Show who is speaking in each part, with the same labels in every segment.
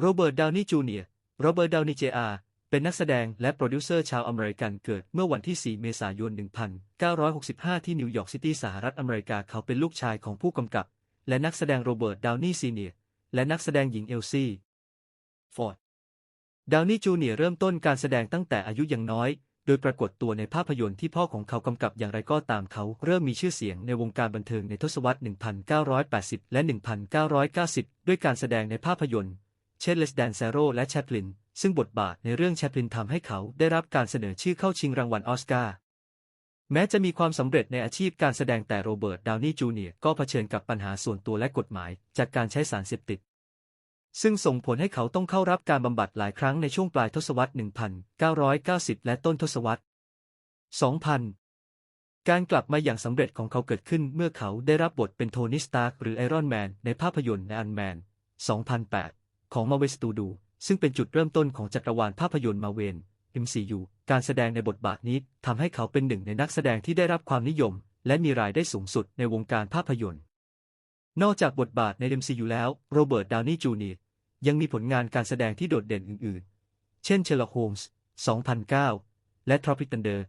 Speaker 1: โรเบิร์ต ดาวนีย์จูเนียร์ โรเบิร์ต ดาวนีย์จรเป็นนักแสดงและโปรดิวเซอร์ชาวอเมริกันเกิดเมื่อวันที่ 4 เมษายน 1965 ที่นิวยอร์กซิตี้สหรัฐอเมริกาเขาเป็นลูกชายของผู้กำกับ และนักแสดงโรเบิร์ต ดาวนีย์ซีเนียร์ และนักแสดงหญิงเอลซี่ ฟอร์ด ดาวนีย์จูเนียร์เริ่มต้นการแสดงตั้งแต่อายุยังน้อย โดยปรากฏตัวในภาพยนตร์ที่พ่อของเขากำกับอย่างไรก็ตามเขาเริ่มมีชื่อเสียงในวงการบันเทิงในทศวรรษ 1980 และ 1990 ด้วยการแสดงในภาพยนตร์ เช่นเลสแดนเซโรและแชปลิน ซึ่งบทบาทในเรื่องแชปลินทำให้เขาได้รับการเสนอชื่อเข้าชิงรางวัลออสการ์แม้จะมีความสำเร็จในอาชีพการแสดงแต่โรเบิร์ต ดาวนีย์จูเนียร์ก็เผชิญกับปัญหาส่วนตัวและกฎหมาย จากการใช้สารเสพติด ซึ่งส่งผลให้เขาต้องเข้ารับการบำบัดหลายครั้งในช่วงปลายทศวรรษ 1990 และต้นทศวรรษ 2000 การกลับมาอย่างสำเร็จของเขาเกิดขึ้นเมื่อเขาได้รับบทเป็นโทนี่ สตาร์หรือไอรอนแมนในภาพยนตร์ในอันแมน 2008 ของมาเวสตูดู ซึ่งเป็นจุดเริ่มต้นของจักรวาลภาพยนตร์มาเวน MCU การแสดงในบทบาทนี้ทำให้เขาเป็นหนึ่งในนักแสดงที่ได้รับความนิยม และมีรายได้สูงสุดในวงการภาพยนตร์ นอกจากบทบาทใน MCU แล้ว โรเบิร์ต ดาวนีย์จูเนียร์ ยังมีผลงานการแสดงที่โดดเด่นอื่น ๆ เช่น Sherlock Holmes 2009 และ Tropic Thunder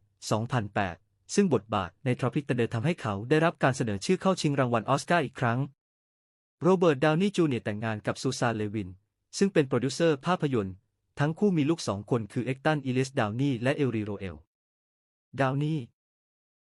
Speaker 1: 2008 ซึ่งบทบาทใน Tropic Thunder ทำให้เขาได้รับการเสนอชื่อเข้าชิงรางวัลออสการ์อีกครั้ง โรเบิร์ต ดาวนีย์จูเนียร์แต่งงานกับซูซาน เลวิน ซึ่งเป็นโปรดิวเซอร์ภาพยนตร์ ทั้งคู่มีลูกสองคนคือเอ็กตันอิลิสดาวนี่และเอลรีโรเอล ดาวนี่